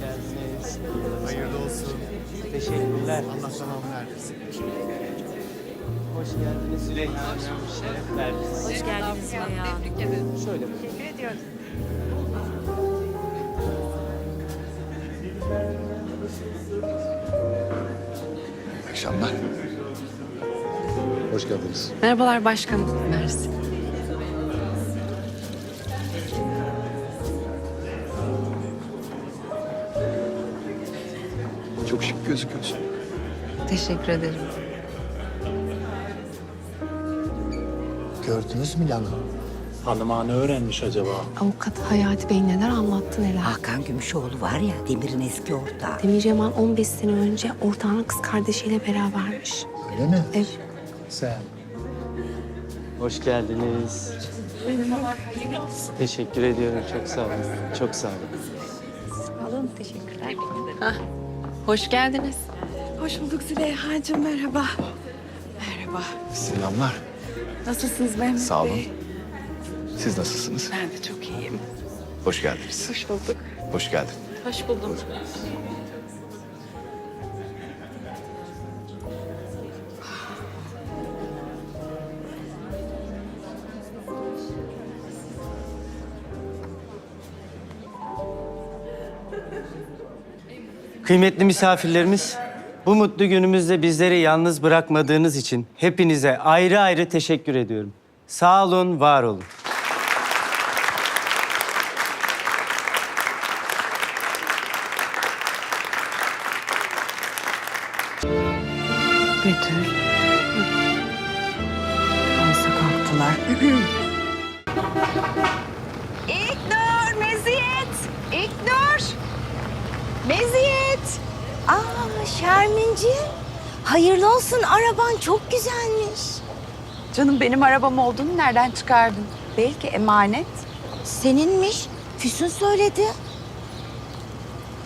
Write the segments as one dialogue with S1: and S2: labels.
S1: geldiniz.
S2: Hayırlı olsun.
S1: Teşekkürler.
S2: Allah tamamını erdirsin.
S1: Hoş geldiniz Züleyha Hanım. Şeref verdiniz.
S3: Hoş geldiniz Züleyha Hanım.
S1: Şöyle buyurun.
S4: Akşamlar. Hoş geldiniz.
S3: Merhabalar başkanım. Mersi.
S4: Gözüküyorsun.
S3: Teşekkür ederim.
S2: Gördünüz mü Lala?
S5: Hanıma ne öğrenmiş acaba?
S6: Avukat Hayati Bey neler anlattı neler.
S7: Hakan Gümüşoğlu var ya Demir'in eski ortağı.
S6: Demir Yaman 15 sene önce ortağının kız kardeşiyle berabermiş.
S2: Öyle mi?
S6: Evet.
S2: Sen.
S1: Hoş geldiniz. Teşekkür ediyorum. Çok sağ olun. Çok sağ olun.
S6: Hoş geldiniz.
S3: Hoş bulduk Züleyha'cığım merhaba. Merhaba.
S4: Selamlar.
S3: Nasılsınız Mehmet
S4: Sağ olun.
S3: Bey?
S4: Siz nasılsınız?
S3: Ben de çok iyiyim.
S4: Hoş geldiniz.
S3: Hoş bulduk.
S4: Hoş geldin.
S6: Hoş buldum.
S1: Kıymetli misafirlerimiz, bu mutlu günümüzde bizleri yalnız bırakmadığınız için hepinize ayrı ayrı teşekkür ediyorum. Sağ olun, var olun.
S7: Betül. Dansa kalktılar.
S8: İlknur, Meziyet. İlknur. Meziyet. Aa Şerminci. Hayırlı olsun araban çok güzelmiş.
S9: Canım benim arabam olduğunu nereden çıkardın? Belki emanet.
S8: Seninmiş. Füsun söyledi.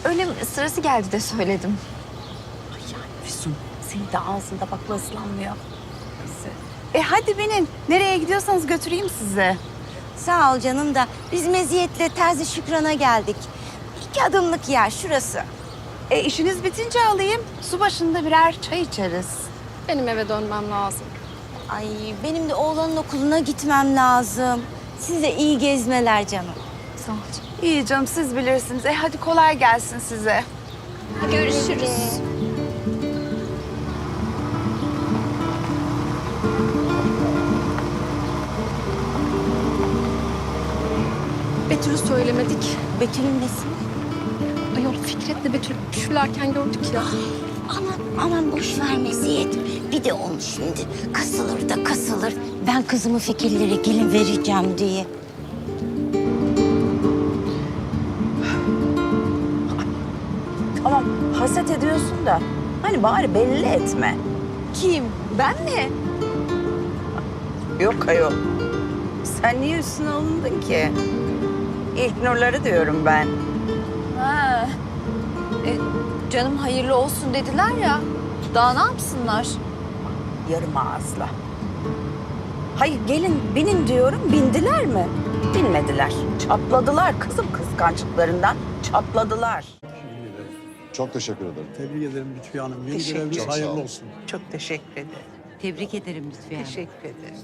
S9: Öyle sırası geldi de söyledim. Ay yani Füsun senin de ağzında bakla ıslanmıyor. E hadi binin. Nereye gidiyorsanız götüreyim sizi.
S8: Sağ ol canım da biz Meziyet'le Terzi Şükran'a geldik. İki adımlık yer şurası.
S9: E işiniz bitince alayım. Su başında birer çay içeriz.
S6: Benim eve dönmem lazım.
S8: Ay benim de oğlanın okuluna gitmem lazım. Size iyi gezmeler canım.
S9: Sağ ol canım. İyi canım siz bilirsiniz. E hadi kolay gelsin size.
S8: Görüşürüz.
S6: Betül'ü söylemedik.
S8: Betül'ün nesi?
S6: Fikret'le Betül püşürlerken gördük ya.
S8: Aman aman boş ver Meziyet. Bir de onu şimdi kasılır da kasılır. Ben kızımı fikirlere gelin vereceğim diye.
S9: Ama haset ediyorsun da hani bari belli etme. Kim? Ben mi? Yok ayol. Sen niye üstüne alındın ki? İlk nurları diyorum ben.
S3: E, canım hayırlı olsun dediler ya. Daha ne yapsınlar?
S9: Yarım ağızla. Hayır gelin binin diyorum bindiler mi? Binmediler. Çatladılar kızım kıskançlıklarından. Çatladılar.
S4: Çok teşekkür ederim.
S5: Tebrik ederim Lütfi Hanım. Yeni
S7: Teşekkür
S5: göreviniz
S4: ederim.
S5: hayırlı
S4: olun.
S5: olsun.
S7: Çok teşekkür ederim. Tebrik ederim Lütfi Hanım.
S9: Teşekkür ederim.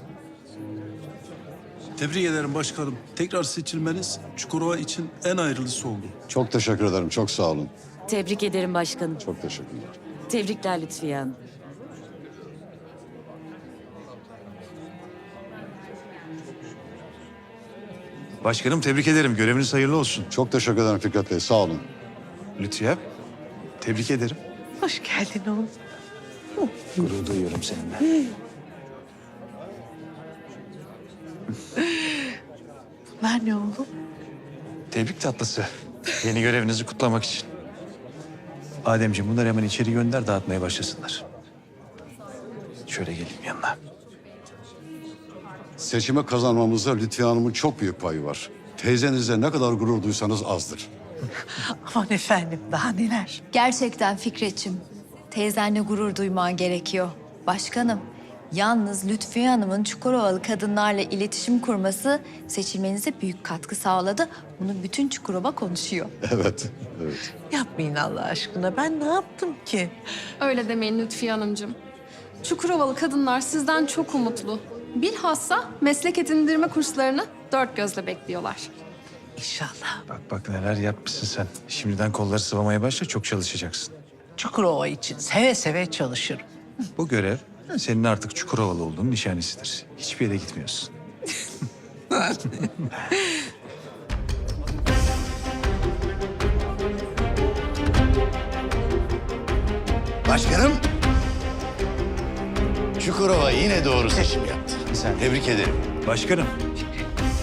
S10: Tebrik ederim başkanım. Tekrar seçilmeniz Çukurova için en hayırlısı oldu.
S4: Çok teşekkür ederim. Çok sağ olun.
S7: Tebrik ederim başkanım.
S4: Çok teşekkürler.
S7: Tebrikler Lütfi Hanım.
S11: Başkanım tebrik ederim. Göreviniz hayırlı olsun.
S4: Çok teşekkür ederim Fikret Bey. Sağ olun.
S11: Lütfiye, tebrik ederim.
S7: Hoş geldin oğlum.
S11: Gurur duyuyorum seninle.
S7: Bunlar ne oğlum?
S11: Tebrik tatlısı. Yeni görevinizi kutlamak için. Ademciğim bunları hemen içeri gönder dağıtmaya başlasınlar. Şöyle geleyim yanına.
S4: Seçimi kazanmamızda Lütfi Hanım'ın çok büyük payı var. Teyzenizle ne kadar gurur duysanız azdır.
S7: Aman efendim daha neler.
S3: Gerçekten Fikret'ciğim. Teyzenle gurur duyman gerekiyor. Başkanım, Yalnız Lütfiye Hanım'ın Çukurovalı kadınlarla iletişim kurması seçilmenize büyük katkı sağladı. Bunu bütün Çukurova konuşuyor.
S4: Evet, evet.
S7: Yapmayın Allah aşkına. Ben ne yaptım ki?
S12: Öyle demeyin Lütfiye Hanımcığım. Çukurovalı kadınlar sizden çok umutlu. Bilhassa meslek edindirme kurslarını dört gözle bekliyorlar.
S7: İnşallah.
S11: Bak bak neler yapmışsın sen. Şimdiden kolları sıvamaya başla çok çalışacaksın.
S7: Çukurova için seve seve çalışırım.
S11: Bu görev senin artık Çukurovalı olduğunun nişanesidir. Hiçbir yere gitmiyorsun.
S13: Başkanım. Çukurova yine doğru seçim yaptı.
S11: Sen.
S13: Tebrik ederim.
S11: Başkanım,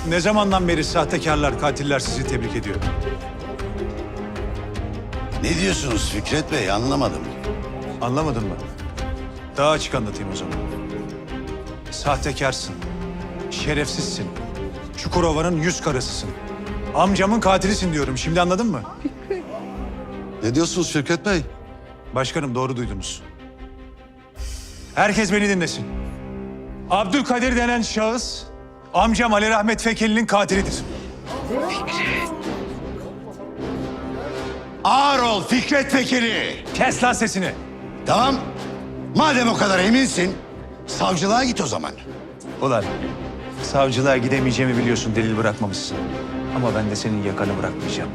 S11: ne zamandan beri sahtekarlar, katiller sizi tebrik ediyor?
S13: Ne diyorsunuz Fikret Bey anlamadım.
S11: Anlamadın mı? Daha açık anlatayım o zaman. Sahtekarsın, şerefsizsin, Çukurova'nın yüz karasısın. Amcamın katilisin diyorum. Şimdi anladın mı?
S4: Ne diyorsunuz Fikret Bey?
S11: Başkanım doğru duydunuz. Herkes beni dinlesin. Abdülkadir denen şahıs amcam Ali Rahmet Fekeli'nin katilidir.
S13: Ağır ol Fikret Pekeli.
S11: Kes lan sesini.
S13: Tamam. Madem o kadar eminsin, savcılığa git o zaman.
S11: Ulan savcılığa gidemeyeceğimi biliyorsun delil bırakmamışsın. Ama ben de senin yakanı bırakmayacağım.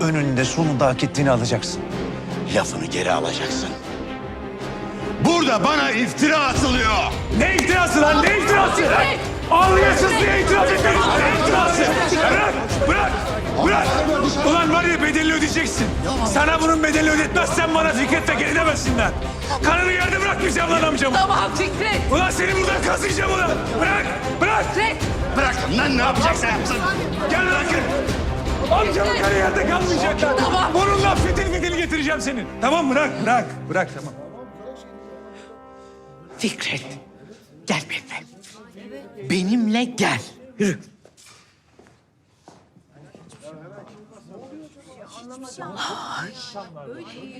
S11: Önünde sonunda hak ettiğini alacaksın.
S13: Lafını geri alacaksın. Burada bana iftira atılıyor.
S11: Ne iftirası lan ne iftirası? Ağlayasız diye itiraz etmeyin. Ne iftirası? Bırak bırak bırak. Ulan var ya bedelini ödeyeceksin. Sana bunun bedelini ödetmezsen bana Fikret Tekel demesinler. Kanını yerde bırakmayacağım lan amcamı.
S7: Tamam Fikret.
S11: Ulan seni buradan kazıyacağım ulan. Bırak bırak.
S13: Bırakın lan ne yapacaksan yapsın.
S11: Gel bırakın. Amcamın kanı yerde kalmayacak lan. Tamam. Bununla fitil fitil getireceğim senin. Tamam bırak bırak. Bırak tamam.
S7: Fikret. Gel benimle. Benimle gel. Yürü.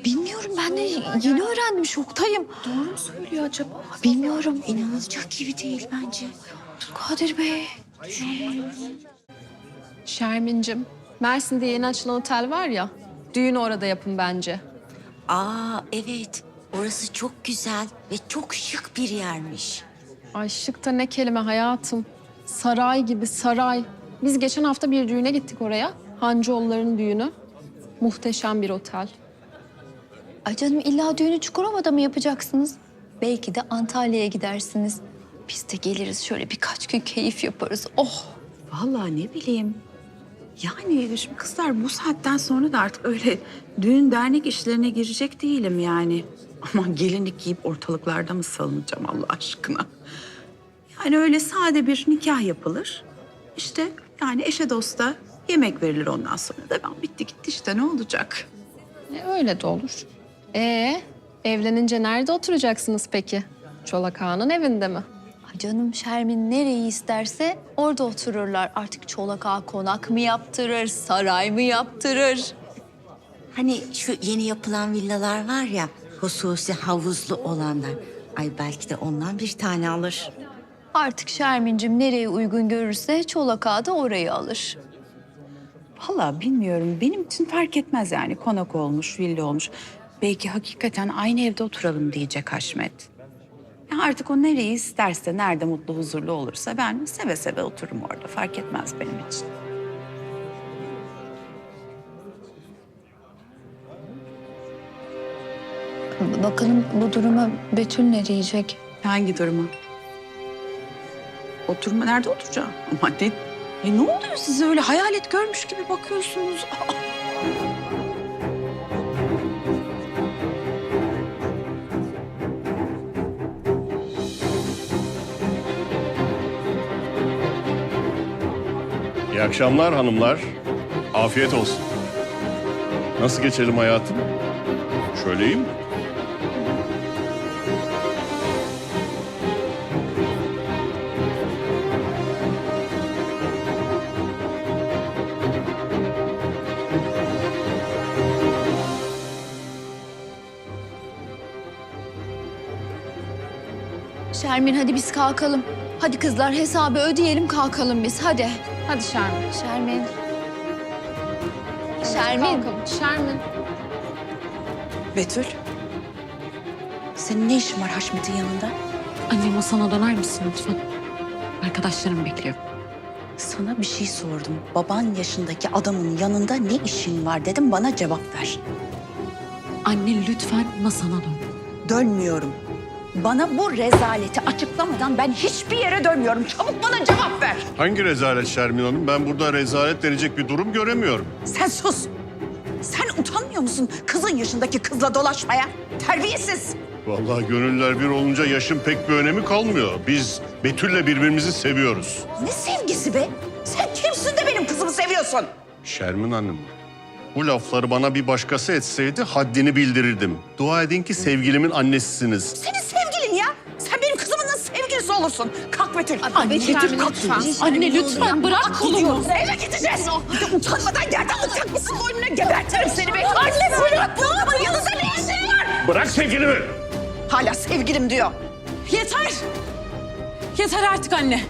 S3: Bilmiyorum ben de yeni öğrendim şoktayım. Doğru mu söylüyor acaba? Bilmiyorum.
S8: İnanılacak gibi değil bence.
S3: Kadir Bey.
S12: Şermin'cim, Mersin'de yeni açılan otel var ya, düğünü orada yapın bence.
S8: Aa evet. Orası çok güzel ve çok şık bir yermiş.
S12: Ay şık da ne kelime hayatım. Saray gibi saray. Biz geçen hafta bir düğüne gittik oraya. Hancıoğulları'nın düğünü. Muhteşem bir otel.
S3: Ay canım illa düğünü Çukurova'da mı yapacaksınız? Belki de Antalya'ya gidersiniz. Biz de geliriz şöyle birkaç gün keyif yaparız. Oh!
S9: Vallahi ne bileyim. Yani şimdi kızlar bu saatten sonra da artık öyle düğün dernek işlerine girecek değilim yani. Ama gelinlik giyip ortalıklarda mı salınacağım Allah aşkına? Yani öyle sade bir nikah yapılır. İşte yani eşe dosta yemek verilir ondan sonra da ben bitti gitti işte ne olacak?
S12: E, öyle de olur. Ee, evlenince nerede oturacaksınız peki? Çolak Ağa'nın evinde mi?
S3: Ay canım Şermin nereyi isterse orada otururlar. Artık Çolak Ağa konak mı yaptırır, saray mı yaptırır?
S8: Hani şu yeni yapılan villalar var ya, hususi havuzlu olanlar. Ay belki de ondan bir tane alır.
S3: Artık Şermin'cim nereye uygun görürse Çolak Ağa da orayı alır.
S9: Vallahi bilmiyorum. Benim için fark etmez yani. Konak olmuş, villa olmuş. Belki hakikaten aynı evde oturalım diyecek Haşmet. Ya artık o nereyi isterse, nerede mutlu, huzurlu olursa ben seve seve otururum orada. Fark etmez benim için.
S3: Bakalım bu duruma Betül ne diyecek?
S9: Hangi duruma? Oturma, nerede oturacağım? Ne, e ne oluyor size öyle hayalet görmüş gibi bakıyorsunuz?
S10: İyi akşamlar hanımlar. Afiyet olsun. Nasıl geçelim hayatım? Şöyle iyi mi?
S3: Şermin hadi biz kalkalım. Hadi kızlar hesabı ödeyelim kalkalım biz hadi.
S12: Hadi Şermin.
S3: Şermin. Şermin.
S12: Kalkalım. Şermin.
S9: Betül. Senin ne işin var Haşmet'in yanında?
S6: Anne masana döner misin lütfen? Arkadaşlarım bekliyor.
S9: Sana bir şey sordum. Baban yaşındaki adamın yanında ne işin var dedim bana cevap ver.
S6: Anne lütfen masana dön.
S9: Dönmüyorum. Bana bu rezaleti açıklamadan ben hiçbir yere dönmüyorum. Çabuk bana cevap ver.
S10: Hangi rezalet Şermin Hanım? Ben burada rezalet denecek bir durum göremiyorum.
S9: Sen sus. Sen utanmıyor musun kızın yaşındaki kızla dolaşmaya? Terbiyesiz.
S10: Vallahi gönüller bir olunca yaşın pek bir önemi kalmıyor. Biz Betül'le birbirimizi seviyoruz.
S9: Ne sevgisi be? Sen kimsin de benim kızımı seviyorsun?
S10: Şermin Hanım, bu lafları bana bir başkası etseydi haddini bildirirdim. Dua edin ki sevgilimin annesisiniz.
S9: Senin sevgilisi olursun? Kalk Betül.
S12: Anne,
S9: Betül kalk.
S12: lütfen.
S6: Anne lütfen bırak kolumu.
S9: Eve gideceğiz. Bir de utanmadan yerden bıçak mısın boynuna gebertirim seni be. Anne bırak bu adamın yanında ne işin var?
S11: Bırak sevgilimi.
S9: Hala sevgilim diyor.
S6: Yeter! Yeter artık anne.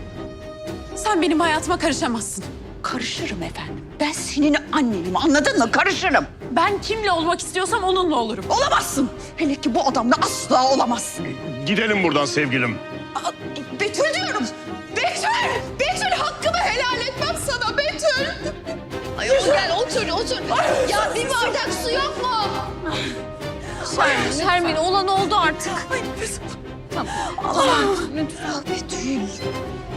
S6: Sen benim hayatıma karışamazsın.
S9: Karışırım efendim. Ben senin annenim anladın mı? Karışırım.
S6: Ben kimle olmak istiyorsam onunla olurum.
S9: Olamazsın. Hele ki bu adamla asla olamazsın.
S10: Gidelim buradan sevgilim.
S9: Aa, Betül diyorum. Betül! Betül hakkımı helal etmem sana Betül.
S3: Ay otur gel otur otur. Ya bir bardak su yok mu? Şermin, Şermin olan oldu artık. Tamam. Tamam. Lütfen. Betül.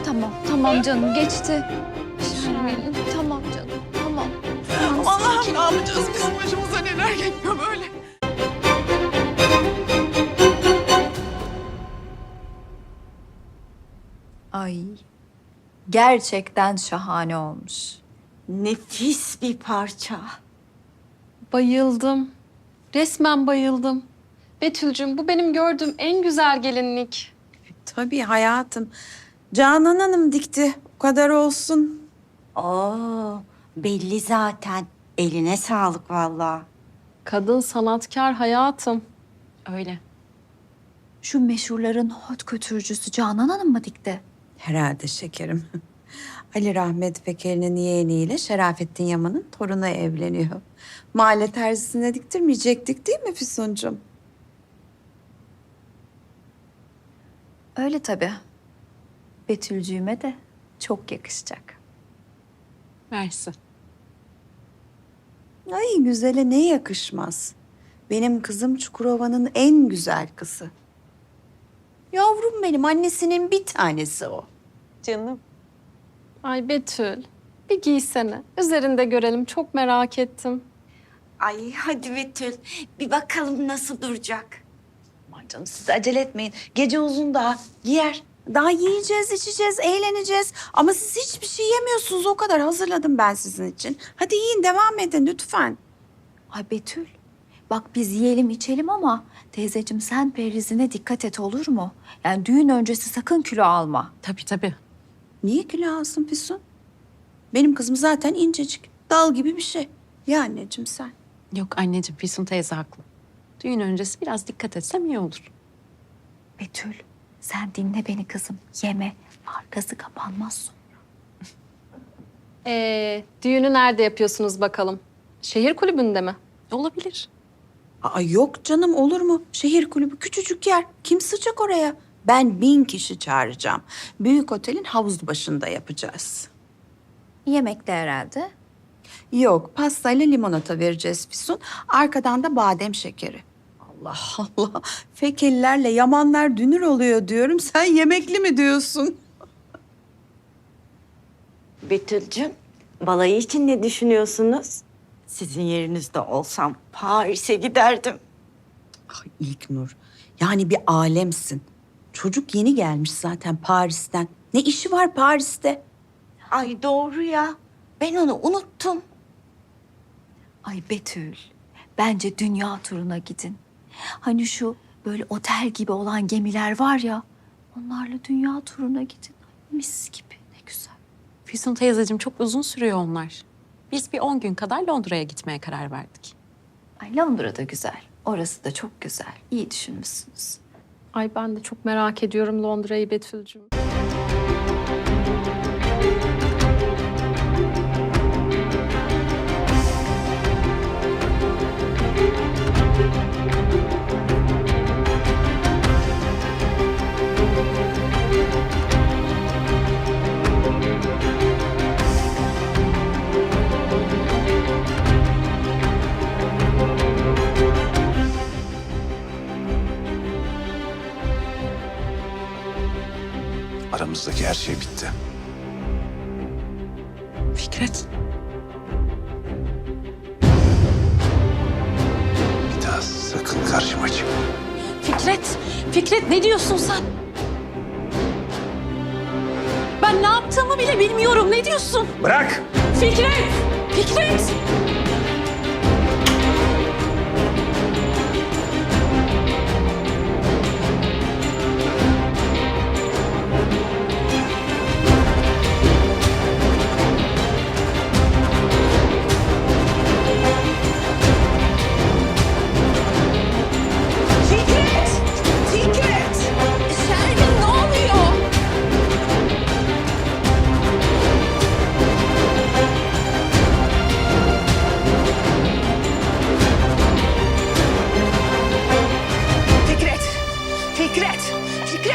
S3: Tamam tamam canım geçti. Şermin tamam canım tamam.
S9: Allah'ım ne yapacağız bizim başımıza neler geliyor böyle.
S3: Ay gerçekten şahane olmuş.
S8: Nefis bir parça.
S12: Bayıldım. Resmen bayıldım. Betül'cüm bu benim gördüğüm en güzel gelinlik.
S9: Tabii hayatım. Canan Hanım dikti. O kadar olsun.
S8: Oo, belli zaten. Eline sağlık vallahi.
S12: Kadın sanatkar hayatım. Öyle.
S3: Şu meşhurların hot kötürcüsü Canan Hanım mı dikti?
S9: Herhalde şekerim. Ali Rahmet Peker'in yeğeniyle Şerafettin Yaman'ın torunu evleniyor. Mahalle terzisine diktirmeyecektik değil mi Füsuncuğum?
S3: Öyle tabii. Betülcüğüme de çok yakışacak.
S6: Versin.
S9: Ay güzele ne yakışmaz. Benim kızım Çukurova'nın en güzel kızı. Yavrum benim annesinin bir tanesi o.
S6: Canım.
S12: Ay Betül. Bir giysene. Üzerinde görelim. Çok merak ettim.
S8: Ay hadi Betül bir bakalım nasıl duracak.
S9: Aman canım siz acele etmeyin. Gece uzun daha. Giyer. Daha yiyeceğiz, içeceğiz, eğleneceğiz. Ama siz hiçbir şey yemiyorsunuz. O kadar hazırladım ben sizin için. Hadi yiyin, devam edin lütfen.
S3: Ay Betül, bak biz yiyelim içelim ama teyzeciğim sen perizine dikkat et olur mu? Yani düğün öncesi sakın kilo alma.
S6: Tabii tabii.
S9: Niye kilo alsın Füsun? Benim kızım zaten incecik. Dal gibi bir şey. Ya anneciğim sen.
S6: Yok anneciğim Füsun teyze haklı. Düğün öncesi biraz dikkat etsem iyi olur.
S3: Betül, sen dinle beni kızım. Yeme, arkası kapanmaz sonra.
S12: Ee, düğünü nerede yapıyorsunuz bakalım? Şehir kulübünde mi?
S6: Olabilir.
S9: Aa, yok canım olur mu? Şehir kulübü küçücük yer. Kim sıcak oraya? Ben bin kişi çağıracağım. Büyük otelin havuz başında yapacağız.
S3: Yemekte herhalde.
S9: Yok, pastayla limonata vereceğiz Füsun. Arkadan da badem şekeri. Allah Allah. Fekelilerle yamanlar dünür oluyor diyorum. Sen yemekli mi diyorsun?
S8: Betül'cüm balayı için ne düşünüyorsunuz? Sizin yerinizde olsam Paris'e giderdim.
S9: Ay İlknur, yani bir alemsin. Çocuk yeni gelmiş zaten Paris'ten. Ne işi var Paris'te?
S8: Ay doğru ya. Ben onu unuttum.
S3: Ay Betül, bence dünya turuna gidin. Hani şu böyle otel gibi olan gemiler var ya, onlarla dünya turuna gidin. Ay, Mis gibi, ne güzel.
S6: Füsun teyzeciğim çok uzun sürüyor onlar. Biz bir 10 gün kadar Londra'ya gitmeye karar verdik.
S3: Ay Londra da güzel, orası da çok güzel. İyi düşünmüşsünüz.
S12: Ay ben de çok merak ediyorum Londra'yı Betül'cüm.
S11: Her şey bitti.
S6: Fikret.
S11: Bir daha sakın karşıma çıkma.
S6: Fikret. Fikret ne diyorsun sen? Ben ne yaptığımı bile bilmiyorum. Ne diyorsun?
S11: Bırak!
S6: Fikret! Fikret!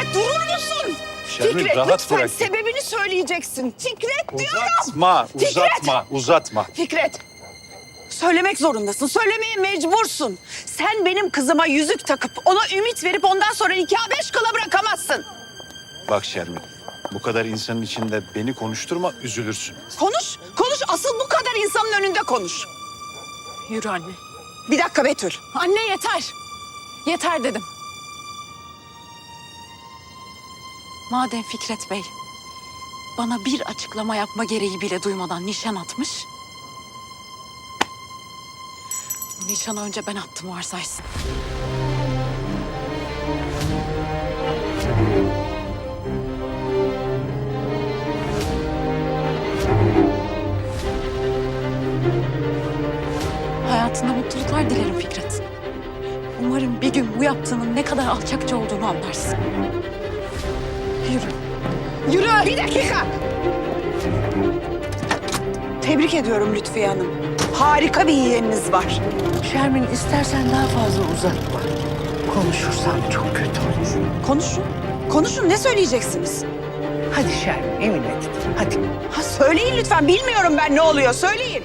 S9: Fikret durur musun?
S11: Şermin,
S9: Fikret
S11: rahat
S9: lütfen
S11: bırak.
S9: sebebini söyleyeceksin. Fikret diyorum.
S11: Uzatma,
S9: Fikret!
S11: uzatma, uzatma.
S9: Fikret. Söylemek zorundasın. Söylemeye mecbursun. Sen benim kızıma yüzük takıp ona ümit verip ondan sonra nikah beş kala bırakamazsın.
S11: Bak Şermin, bu kadar insanın içinde beni konuşturma, üzülürsün.
S9: Konuş, konuş. Asıl bu kadar insanın önünde konuş.
S6: Yürü anne.
S9: Bir dakika Betül.
S6: Anne yeter. Yeter dedim. Madem Fikret Bey bana bir açıklama yapma gereği bile duymadan nişan atmış. Nişanı önce ben attım varsaysın. Hayatında mutluluklar dilerim Fikret. Umarım bir gün bu yaptığının ne kadar alçakça olduğunu anlarsın.
S9: Yürü. Bir dakika. Tebrik ediyorum Lütfiye Hanım. Harika bir yeğeniniz var.
S14: Şermin istersen daha fazla uzatma. Konuşursan çok kötü olur.
S9: Konuşun. Konuşun. Ne söyleyeceksiniz?
S14: Hadi Şermin evine git. Hadi.
S9: Ha söyleyin lütfen. Bilmiyorum ben ne oluyor. Söyleyin.